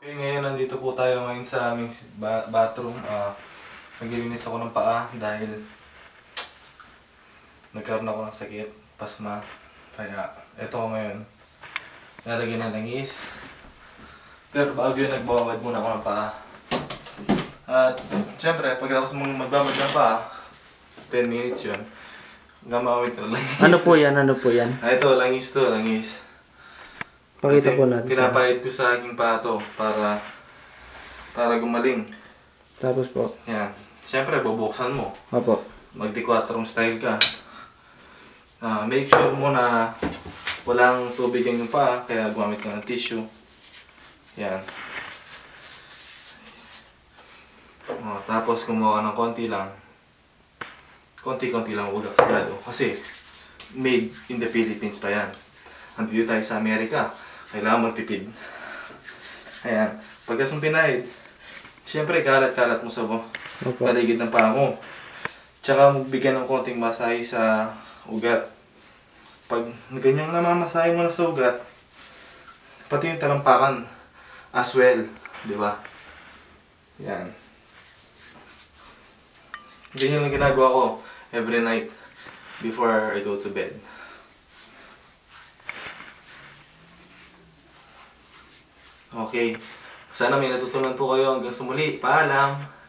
Okay, ngayon nandito po tayo ngayon sa aming ba- bathroom. Ah, naglilinis ako ng paa dahil nagkaroon ako ng sakit, pasma. Kaya eto ako ngayon. Nalagyan ng langis. Pero bago yun, nagbabad muna ako ng paa. At siyempre, pagkatapos mong magbabad ng paa, 10 minutes yun. Gamawit ng langis. Ano po yan? Ano po yan? Ah, ito, langis to, langis. Pakita po natin. Pinapahid ko sa aking pato para para gumaling. Tapos po. Yan. Siyempre, bubuksan mo. Opo. Magdi-quattrong style ka. Ah, make sure mo na walang tubig ang iyong paa, kaya gumamit ka ng tissue. Yan. Oh, tapos kumuha ka ng konti lang. Konti-konti lang, huwag sigurado. Kasi, made in the Philippines pa yan. Andito tayo sa Amerika. Kailangan magtipid. Ayan. Pagkas mong pinahid, siyempre kalat-kalat mo sa paligid ng paa mo. Tsaka magbigyan ng konting masahe sa ugat. Pag ganyang namamasahe mo na sa ugat, pati yung talampakan as well. Di ba? Yan. Ganyan lang ginagawa ko every night before I go to bed. Okay. Sana may natutunan po kayo hanggang sa muli. Paalam!